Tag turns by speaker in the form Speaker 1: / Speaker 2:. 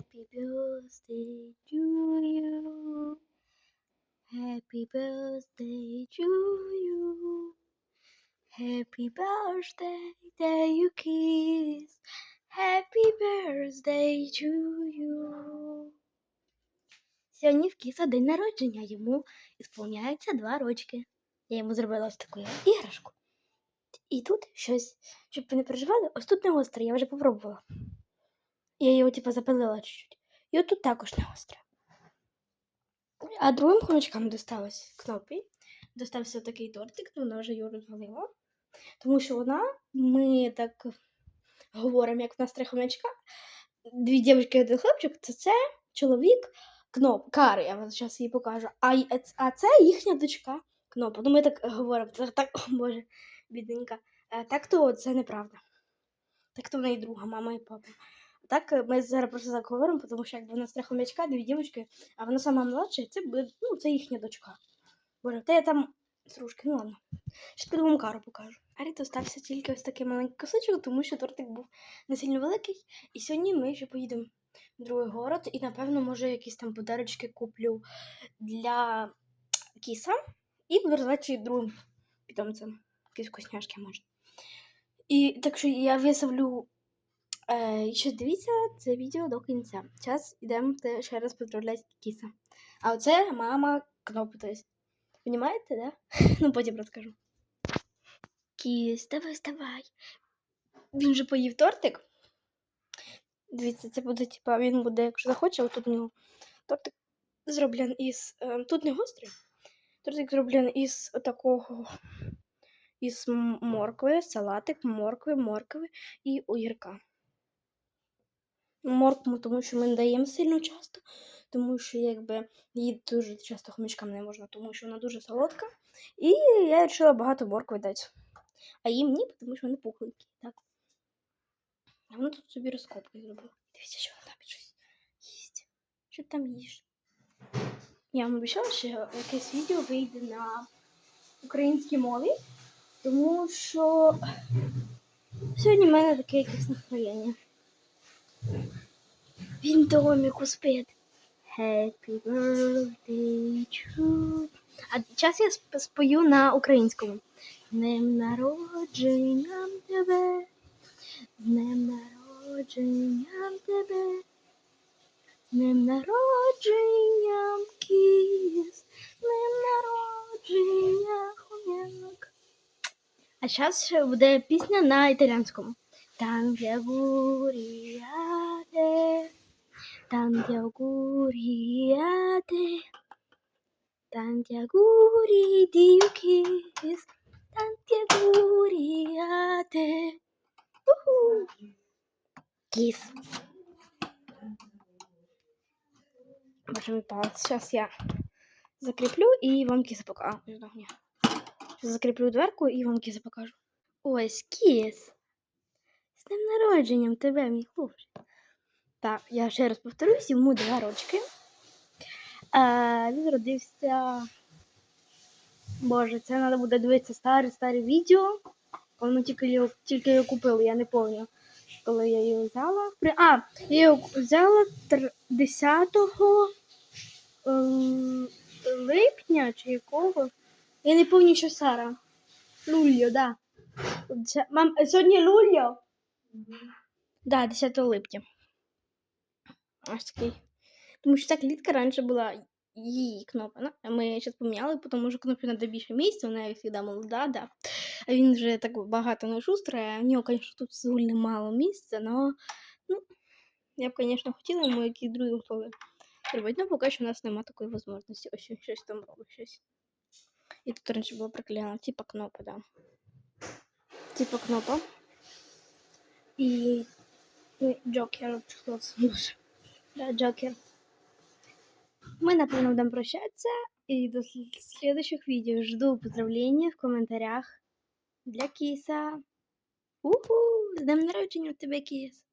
Speaker 1: Happy birthday to you. Happy birthday to you. Happy birthday, day you kiss. Happy birthday to you. Сьогодні в Кіса день народження. Йому ісполняється два рочки. Я йому зробила ось таку іграшку. І тут щось, щоб ви не переживали, ось тут не гостре, я вже попробувала. Я його типу запалила чуть-чуть. І от тут також не гостре. А другим хомячкам досталось кнопі. Достався такий тортик, то вона вже його розвалила. Тому що вона, ми так говоримо, як в нас три хомячка. Дві дівчинки один хлопчик, то це чоловік Кноп, Кари, я вам зараз її покажу. А, а це їхня дочка Кнопа. Ну ми так говоримо, так, о Боже, бідненька. Е, Так то це неправда. Так то в неї друга мама і папа. Так е, ми зараз просто так говоримо, тому що якби у нас три хомячка, дві дівчинки, а вона сама младша, і це буде, ну, це їхня дочка. Боже, та я там трошки, ну ладно. Ще піду вам кару покажу. Арі стався тільки ось такий маленький кусочок, тому що тортик був не сильно великий. І сьогодні ми ще поїдемо в другий город і, напевно, може, якісь там подарочки куплю для кіса і буду роздавати другим питомцям. Якісь вкусняшки може. І так що я виставлю. Е, і ще дивіться це відео до кінця. Зараз йдемо ще раз поздравляти кіса. А оце мама есть. Понімаєте, да? Ну, потім розкажу. Кіс, давай, вставай. Він вже поїв тортик. Дивіться, це буде, типа, він буде, якщо захоче, отут у нього тортик зроблений із. Е, тут не гострий. Тортик зроблений із такого. Із моркви, салатик, моркви, моркви і огірка. Моркву, тому що ми не даємо сильно часто, тому що якби її дуже часто хомячкам не можна, тому що вона дуже солодка. І я вирішила багато моркви дати. А їм ні, тому що вони пухленькі. Так. А вона тут собі розкопки зробила. Дивіться, що вона там щось їсть. Що там їш? Я вам обіцяла, що якесь відео вийде на українській мові, тому що сьогодні в мене таке якесь настроєння. Він домику спить. Happy birthday to... А зараз я спою на українському. Днем народження тебе. Днем народження тебе. Днем народження кіс. Днем народження хом'як. А зараз буде пісня на італійському. Там де гуріаде, te, tanti auguri di kiss, tanti auguri a te. Уху. Кіс. Боже мій палець. Зараз я закріплю і вам кіса покажу. А, ні. Щас закріплю дверку і вам кіса покажу. Ось кіс. З днем народженням тебе, мій хлопчик. Так, я ще раз повторюсь, йому два рочки. Е, він родився. Боже, це треба буде дивитися старе старе відео. Воно тільки його, тільки його купили, я не пам'ятаю, коли я його взяла. А, я його взяла 10 ем, липня чи якого. Я не пам'ятаю, що Сара. Лульо, да. Мам, е, сьогодні Лульо? Да, 10 липня. Ось такий. Тому що ця клітка раніше була її кнопа. Ну, Ми зараз поміняли, тому що кнопі треба більше місця, вона як завжди молода, да. А він вже так багато не шустрий, в нього, звісно, тут згульне мало місця, але ну, я б, звісно, хотіла йому якісь другі условия зробити. Ну, поки що у нас немає такої можливості. Ось щось там робить щось. І тут раніше було приклеєно, типа кнопа, да. Типа кнопа. І Джокер, це може. Да, Джокер. Мы, напевно, будем прощаться. И до следующих видео. Жду поздравления в комментариях для Киса. Уху! З днем народження в тебе, Кіс!